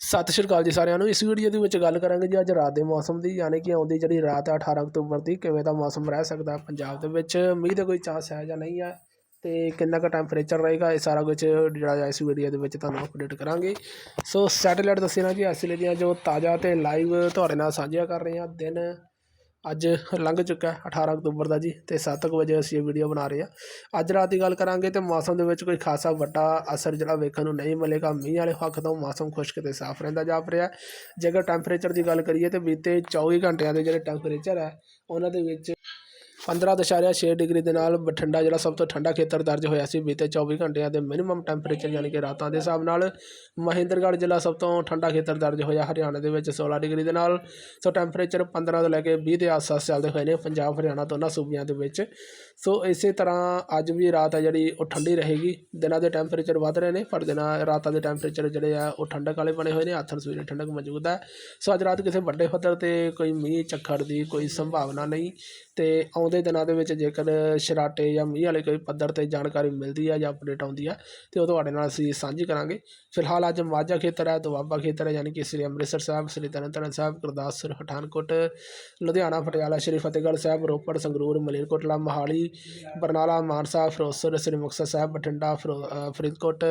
ਸਤਿ ਸ਼੍ਰੀ ਅਕਾਲ ਜੀ ਸਾਰਿਆਂ ਨੂੰ। ਇਸ ਵੀਡੀਓ ਦੇ ਵਿੱਚ ਗੱਲ ਕਰਾਂਗੇ ਜੀ ਅੱਜ ਰਾਤ ਦੇ ਮੌਸਮ ਦੀ, ਯਾਨੀ ਕਿ ਆਉਂਦੀ ਜਿਹੜੀ ਰਾਤ ਹੈ 18 ਅਕਤੂਬਰ ਦੀ, ਕਿਵੇਂ ਦਾ ਮੌਸਮ ਰਹਿ ਸਕਦਾ ਪੰਜਾਬ ਦੇ ਵਿੱਚ? ਮੀਂਹ ਦਾ ਕੋਈ ਚਾਂਸ ਹੈ ਜਾਂ ਨਹੀਂ ਹੈ? ਤੇ ਕਿੰਨਾ ਕੁ ਟੈਂਪਰੇਚਰ ਰਹੇਗਾ? ਇਹ ਸਾਰਾ ਕੁਝ ਜਿਹੜਾ ਇਸ ਵੀਡੀਓ ਦੇ ਵਿੱਚ ਤੁਹਾਨੂੰ ਅਪਡੇਟ ਕਰਾਂਗੇ। ਸੋ ਸੈਟੇਲਾਈਟ ਦੱਸੇ ਨਾ ਜੀ ਇਸ ਦੀਆਂ ਜੋ ਤਾਜ਼ਾ ਤੇ ਲਾਈਵ ਤੁਹਾਡੇ ਨਾਲ ਸਾਂਝੀਆਂ ਕਰ ਰਹੇ ਹਾਂ ਦਿਨ ਅੱਜ ਲੰਘ ਚੁੱਕਾ ਅਠਾਰਾਂ ਅਕਤੂਬਰ ਦਾ ਜੀ ਅਤੇ ਸੱਤ ਕੁ ਵਜੇ ਅਸੀਂ ਇਹ ਵੀਡੀਓ ਬਣਾ ਰਹੇ ਹਾਂ। ਅੱਜ ਰਾਤ ਦੀ ਗੱਲ ਕਰਾਂਗੇ ਤੇ ਮੌਸਮ ਦੇ ਵਿੱਚ ਕੋਈ ਖਾਸਾ ਵੱਡਾ ਅਸਰ ਜਿਹੜਾ ਵੇਖਣ ਨੂੰ ਨਹੀਂ ਮਿਲੇਗਾ। ਮੀਂਹ ਵਾਲੇ ਹੱਕ ਤੋਂ ਮੌਸਮ ਖੁਸ਼ਕ ਤੇ ਸਾਫ਼ ਰਹਿੰਦਾ ਜਾਪ ਰਿਹਾ ਜੇਕਰ ਟੈਂਪਰੇਚਰ ਦੀ ਗੱਲ ਕਰੀਏ ਤੇ ਬੀਤੇ 24 ਘੰਟਿਆਂ ਦੇ ਜਿਹੜੇ ਟੈਂਪਰੇਚਰ ਹੈ, ਉਹਨਾਂ ਦੇ ਵਿੱਚ 15.6 ਡਿਗਰੀ ਦੇ ਨਾਲ ਬਠਿੰਡਾ, ਜਿਹੜਾ ਸਭ ਤੋਂ ਠੰਡਾ ਖੇਤਰ ਦਰਜ ਹੋਇਆ ਸੀ ਬੀਤੇ 24 ਘੰਟਿਆਂ ਦੇ ਮਿਨੀਮਮ ਟੈਂਪਰੇਚਰ ਯਾਨੀ ਕਿ ਰਾਤਾਂ ਦੇ ਹਿਸਾਬ ਨਾਲ, ਮਹਿੰਦਰਗੜ੍ਹ ਜ਼ਿਲ੍ਹਾ ਸਭ ਤੋਂ ਠੰਡਾ ਖੇਤਰ ਦਰਜ ਹੋਇਆ ਹਰਿਆਣਾ ਦੇ ਵਿੱਚ 16 ਡਿਗਰੀ ਦੇ ਨਾਲ। ਸੋ ਟੈਂਪਰੇਚਰ 15 ਤੋਂ ਲੈ ਕੇ ਵੀਹ ਦੇ ਆਸ-ਪਾਸ ਚੱਲਦੇ ਹੋਏ ਨੇ ਪੰਜਾਬ, ਹਰਿਆਣਾ ਦੋਨਾਂ ਸੂਬਿਆਂ ਦੇ ਵਿੱਚ। ਸੋ ਇਸੇ ਤਰ੍ਹਾਂ ਅੱਜ ਵੀ ਰਾਤ ਹੈ ਜਿਹੜੀ, ਉਹ ਠੰਡੀ ਰਹੇਗੀ। ਦਿਨਾਂ ਦੇ ਟੈਂਪਰੇਚਰ ਵੱਧ ਰਹੇ ਨੇ, ਪਰ ਦਿਨਾਂ, ਰਾਤਾਂ ਦੇ ਟੈਂਪਰੇਚਰ ਜਿਹੜੇ ਆ, ਉਹ ਠੰਡਕ ਵਾਲੇ ਬਣੇ ਹੋਏ ਨੇ। ਆਥਰ ਸਵੇਰੇ ਠੰਡਕ ਮੌਜੂਦ ਹੈ। ਸੋ ਅੱਜ ਰਾਤ ਕਿਸੇ ਵੱਡੇ ਪੱਧਰ ਤੇ ਕੋਈ ਮੀਂਹ ਚੱਖੜ ਦੀ ਕੋਈ ਸੰਭਾਵਨਾ ਨਹੀਂ। ਤੇ ਆਉਂਦੇ ਦਿਨਾਂ ਦੇ ਵਿੱਚ ਜੇਕਰ ਸ਼ਰਾਟੇ ਜਾਂ ਮੀਂਹ ਵਾਲੇ ਕੋਈ ਪੱਧਰ ਤੇ ਜਾਣਕਾਰੀ ਮਿਲਦੀ ਹੈ ਜਾਂ ਅਪਡੇਟ ਆਉਂਦੀ ਹੈ ਤੇ ਉਹ ਤੁਹਾਡੇ ਨਾਲ ਅਸੀਂ ਸਾਂਝੀ ਕਰਾਂਗੇ। ਫਿਲਹਾਲ ਅੱਜ ਮਾਝਾ ਖੇਤਰ ਹੈ, ਦੁਆਬਾ ਖੇਤਰ ਹੈ, ਯਾਨੀ ਕਿ ਸ੍ਰੀ ਅੰਮ੍ਰਿਤਸਰ ਸਾਹਿਬ, ਸ੍ਰੀ ਤਰਨਤਾਰਨ ਸਾਹਿਬ, ਗੁਰਦਾਸਪੁਰ, ਪਠਾਨਕੋਟ, ਲੁਧਿਆਣਾ, ਪਟਿਆਲਾ, ਸ੍ਰੀ ਫਤਿਹਗੜ੍ਹ ਸਾਹਿਬ, ਰੋਪੜ, ਸੰਗਰੂਰ ਮਲੇਰਕੋਟਲਾ ਮੋਹਾਲੀ, ਬਰਨਾਲਾ, ਮਾਨਸਾ, ਫਿਰੋਜ਼ਪੁਰ, ਸ੍ਰੀ ਮੁਕਤਸਰ ਸਾਹਿਬ, ਬਠਿੰਡਾ, ਫਿਰੋ- ਫਰੀਦਕੋਟ,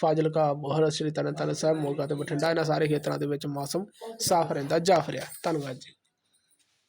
ਫਾਜ਼ਿਲਕਾ, ਬੋਹਰ, ਸ੍ਰੀ ਤਰਨਤਾਰਨ ਸਾਹਿਬ, ਮੋਗਾ ਤੇ ਬਠਿੰਡਾ, ਇਹਨਾਂ ਸਾਰੇ ਖੇਤਰਾਂ ਦੇ ਵਿੱਚ ਮੌਸਮ ਸਾਫ਼ ਰਹਿੰਦਾ ਜਾਫ ਰਿਹਾ ਧੰਨਵਾਦ ਜੀ।